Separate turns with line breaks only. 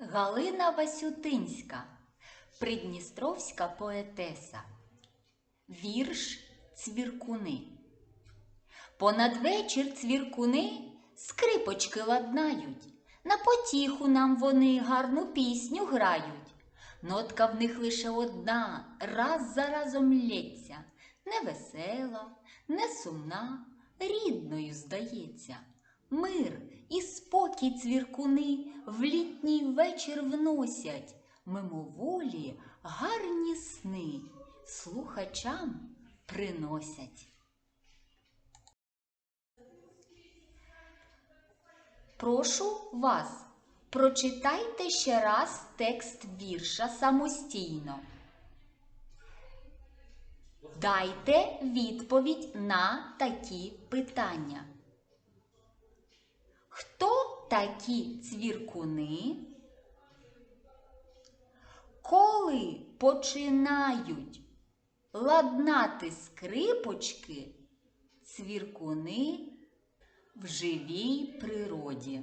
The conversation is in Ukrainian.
Галина Васютинська, придністровська поетеса. Вірш Цвіркуни. Понад вечір цвіркуни скрипочки ладнають. На потіху нам вони гарну пісню грають. Нотка в них лише одна, раз за разом лється, не весела, не сумна, рідною здається. Мир і спокій цвіркуни в літній вечір вносять, мимоволі гарні сни слухачам приносять. Прошу вас, прочитайте ще раз текст вірша самостійно. Дайте відповідь на такі питання. Такі цвіркуни? Коли починають ладнати скрипочки, цвіркуни в живій природі.